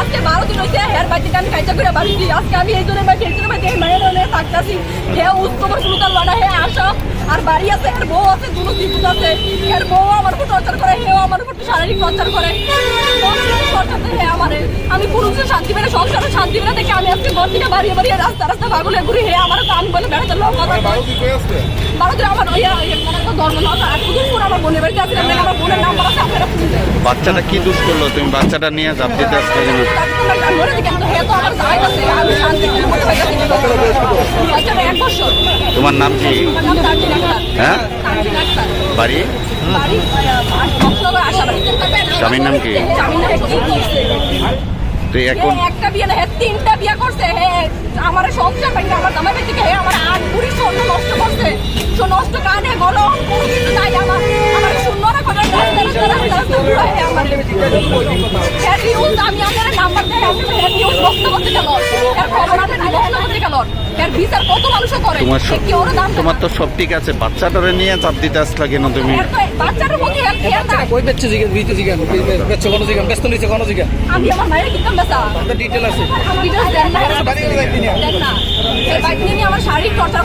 আজকে বারো দিন হয়েছে হেয়ার বাড়িতে আমি কাজটা করে বাড়িছি আজকে আমি এই জন্য বাড়ি এই জন্য বাড়ি মায়ের অনেক থাকতেছি হে উত্তম সুলতান লড়া হে আসা আর বাড়ি আছে এর বউ আছে দুটো দিপুত আছে এর বউ আমার উপর টর্চার করে হেও আমার উপর শারীরিক টর্চার করে টর্চার হে আমারে আমি পুরুষের শান্তি পেলে সংসারে শান্তি পেলে দেখে আমি আজকে ঘর থেকে বাড়িয়ে বাড়িয়ে রাস্তা রাস্তা ভাগুলে ঘুরি হে আমার আমি বলে বেড়াতে লোক কয়। ভারতের আমার ইয়া ইয়া মানে ধর্ম না আর দুদিন পর আমার বোনের বাড়িতে আসলে আমি আমার বোনের নাম্বার আছে আপনারা ফোন দেন বাচ্চাটা কি দোষ করল? তুমি বাচ্চাটা নিয়ে জাপ দিতে আসলে কেন? তোমার নাম কি? হ্যাঁ? বাড়ি? স্বামীর নাম কি? তুই এখন একটা বিয়ে না তিনটা বিয়ে করছে হে আমার সংসার ভাঙে আমার আমার আট বুড়ি নষ্ট করছে। নষ্ট কানে গলো কোনো কিছু নাই আমার আমার শূন্য না করে রাস্তা রাস্তা রাস্তা রাস্তা ঘুরে হে আমার নিউজ আমি আমার নাম্বার দেয় আমি হে নিউজ নষ্ট করতে গেল এর খবর আমি নষ্ট করতে গেল এর বিচার কত মানুষ করে? তোমার সব কি ওর দাম তোমার তো সব ঠিক আছে বাচ্চাটারে নিয়ে চাপ দিতে আসলে কেন তুমি? বাচ্চার প্রতি হেল্প কেয়ার নাই। কই বেচছে জিগান বিতে জিগান বেচছে কোন জিগান ব্যস্ত নিছে কোন জিগান। আমি আমার মায়ের কিতাম বেসা ডিটেল আছে। ডিটেলস দেন না দেন না। এই বাইক নিয়ে আমার শারীরিক টর্চার